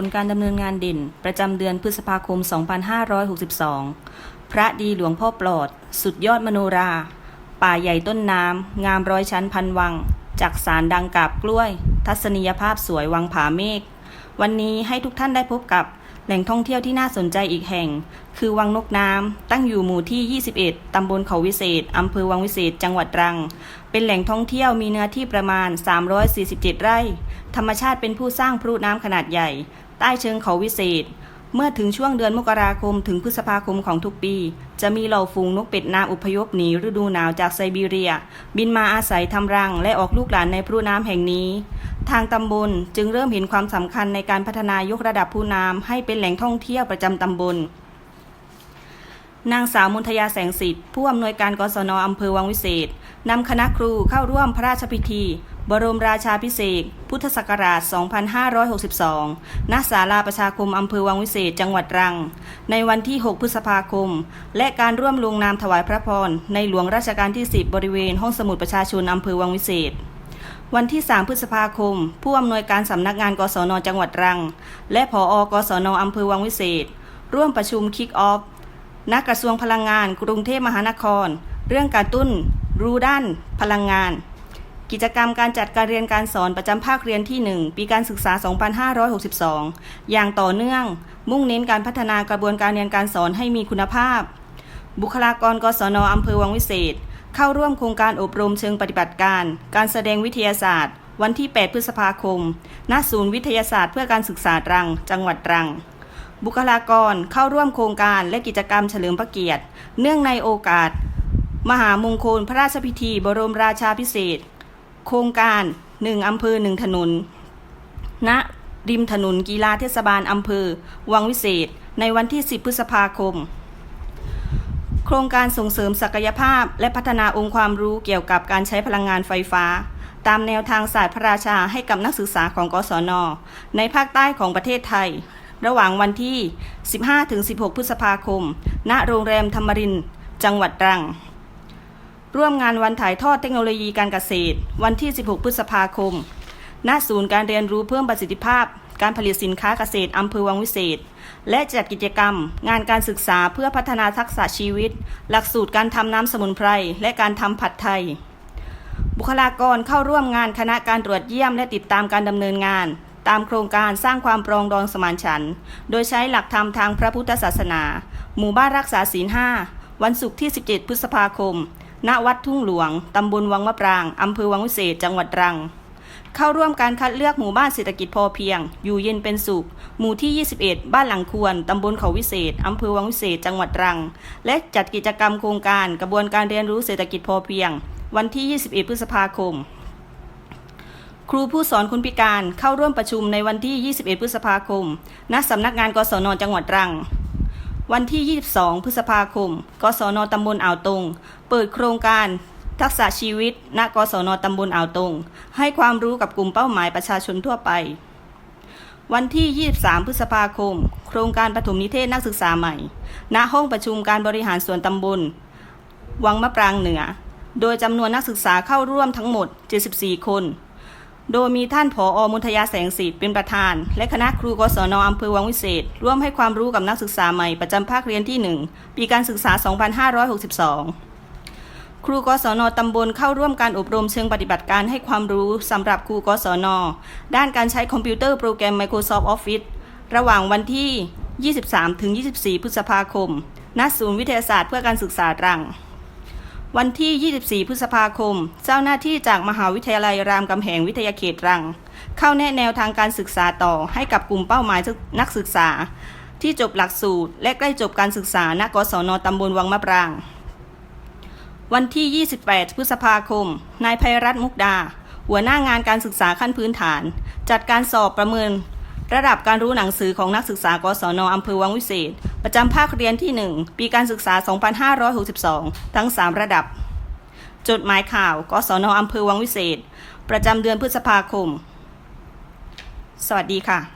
ผลการดำเนินงานเด่น ประจำเดือนพฤษภาคม 2562 พระดีหลวงพ่อปลอด สุดยอดมโนรา ป่าใหญ่ต้นน้ำ งามร้อยชั้นพันวัง จากสารดังกาบกล้วย ทัศนียภาพสวยวังผาเมฆ วันนี้ให้ทุกท่านได้พบกับแหล่งท่องเที่ยวที่น่าสนใจอีกแห่ง คือวังนกน้ำ ตั้งอยู่หมู่ที่ 21 ตำบลเขาวิเศษ อำเภอวังวิเศษ จังหวัดตรัง เป็นแหล่งท่องเที่ยวมีเนื้อที่ประมาณ 347 ไร่ ธรรมชาติเป็นผู้สร้างพลุน้ำขนาดใหญ่ ใต้เชิงเขาวิเศษ เมื่อถึงช่วงเดือนมกราคมถึงพฤษภาคมของทุกปี จะมีเหล่าฝูงนกเป็ดน้ำอพยพหนีฤดูหนาวจากไซบีเรีย บินมาอาศัยทำรังและออกลูกหลานในพลุน้ำแห่งนี้ ทางตำบลจึงเริ่มเห็นความสำคัญในการพัฒนายกระดับผู้น้ำให้เป็นแหล่งท่องเที่ยวประจำตำบลนางสาวมุนทยาแสงสิทธิ์ผู้อำนวยการกศนอำเภอวังวิเศษนำคณะครูเข้าร่วมพระราชพิธี บรมราชาพิเศษ พุทธศักราช 2562 ณ ศาลาประชาคมอำเภอวังวิเศษ จังหวัดตรัง ในวันที่ 6 พฤษภาคม และการร่วมลงนามถวายพระพร ในหลวงราชการที่ 10 บริเวณห้องสมุดประชาชนอำเภอวังวิเศษ วันที่ 3 พฤษภาคม ผู้อำนวยการสำนักงานกศนจังหวัดตรัง และผออกศนอำเภอวังวิเศษ ร่วมประชุมคิกออฟณกระทรวงพลังงาน กรุงเทพมหานคร เรื่องการตุ้น รู้ด้าน พลังงาน กิจกรรมการจัดการเรียนการสอนประจำภาคเรียนที่ 1 ปีการศึกษา 2562 อย่างต่อเนื่อง มุ่งเน้นการพัฒนากระบวนการเรียนการสอนให้มีคุณภาพ บุคลากรกศนอำเภอวังวิเศษ เข้าร่วมโครงการอบรมเชิงปฏิบัติการ การแสดงวิทยาศาสตร์ วันที่ 8 พฤษภาคม ณ ศูนย์วิทยาศาสตร์เพื่อการศึกษาตรัง จังหวัดตรังบุคลากรเข้าร่วมโครงการและกิจกรรมเฉลิมพระเกียรติ เนื่องในโอกาส มหามงคลพระราชพิธีบรมราชาพิเศษ โครงการหนึ่งอำเภอหนึ่งถนนณริมถนนกีฬาเทศบาลอำเภอ วังวิเศษ ในวันที่ 10 พฤษภาคม โครงการส่งเสริมศักยภาพ และพัฒนาองค์ความรู้เกี่ยวกับการใช้พลังงานไฟฟ้า ตามแนวทางศาสตร์พระราชาให้กับนักศึกษาของกศน ในภาคใต้ของประเทศไทย ระหว่างวันที่ 15-16 พฤษภาคม ณ โรงแรมธรรมรินทร์จังหวัดตรัง ร่วมงานวันถ่ายทอดเทคโนโลยีการเกษตร วันที่ 16 พฤษภาคม ณ ศูนย์การเรียนรู้เพิ่มประสิทธิภาพ การผลิตสินค้าเกษตรอำเภอวังวิเศษ และจัดกิจกรรม งานการศึกษาเพื่อพัฒนาทักษะชีวิต หลักสูตรการทำน้ำสมุนไพร และการทำผัดไทย บุคลากรเข้าร่วมงานคณะการตรวจเยี่ยมและติดตามการดำเนินงาน ตามโครงการสร้างความปรองดองสมานฉันท์โดยใช้หลักธรรมทางพระพุทธศาสนา หมู่บ้านรักษาศีลห้าวันศุกร์ที่ 17 พฤษภาคม ณวัดทุ่งหลวง ตำบลวังมะปราง อำเภอวังวิเศษ จังหวัดตรัง เข้าร่วมการคัดเลือกหมู่บ้านเศรษฐกิจพอเพียง อยู่เย็นเป็นสุข หมู่ที่ 21 บ้านหลังควร ตำบลเขาวิเศษ อำเภอวังวิเศษ จังหวัดตรัง และจัดกิจกรรมโครงการกระบวนการเรียนรู้เศรษฐกิจพอเพียง วันที่ 21 พฤษภาคมครูผู้สอนคนพิการเข้าร่วมประชุมในวันที่ 21 พฤษภาคม ณ สำนักงานกศน จังหวัดตรัง วันที่ 22 พฤษภาคม กศนตำบลอ่าวตง เปิดโครงการ ทักษะชีวิต ณ กศนตำบลอ่าวตง ให้ความรู้กับกลุ่มเป้าหมายประชาชนทั่วไป วันที่ 23 พฤษภาคม โครงการปฐมนิเทศนักศึกษาใหม่ ณ ห้องประชุมการบริหารส่วนตำบล วังมะปรางเหนือ โดยจำนวนนักศึกษาเข้าร่วมทั้งหมด 74 คน โดยมีท่านผออมุทยาแสงสิริเป็นประธาน และคณะครูกศนอำเภอวังวิเศษ ร่วมให้ความรู้กับนักศึกษาใหม่ประจำภาคเรียนที่ 1 ปีการศึกษา 2562 ครูกศนตำบลเข้าร่วมการอบรมเชิงปฏิบัติการให้ความรู้สำหรับครูกศนด้านการใช้คอมพิวเตอร์โปรแกรม Microsoft Office ระหว่างวันที่ 23-24 พฤษภาคม ณ ศูนย์วิทยาศาสตร์เพื่อการศึกษาตรัง วันที่ 24 พฤษภาคม เจ้าหน้าที่จากมหาวิทยาลัยรามคำแหงวิทยาเขตตรัง เข้าแนะแนวทางการศึกษาต่อให้กับกลุ่มเป้าหมายนักศึกษา ที่จบหลักสูตร และใกล้จบการศึกษาณกศนตำบลวังมะปราง วันที่ 28 พฤษภาคม นายภัยรัตน์มุกดา หัวหน้างานการศึกษาขั้นพื้นฐาน จัดการสอบประเมิน ระดับการรู้หนังสือของนักศึกษากศนอำเภอวังวิเศษ ประจำภาคเรียนที่ 1 ปีการศึกษา 2562 ทั้ง 3 ระดับ จดหมายข่าว กศนอำเภอวังวิเศษ ประจำเดือนพฤษภาคม สวัสดีค่ะ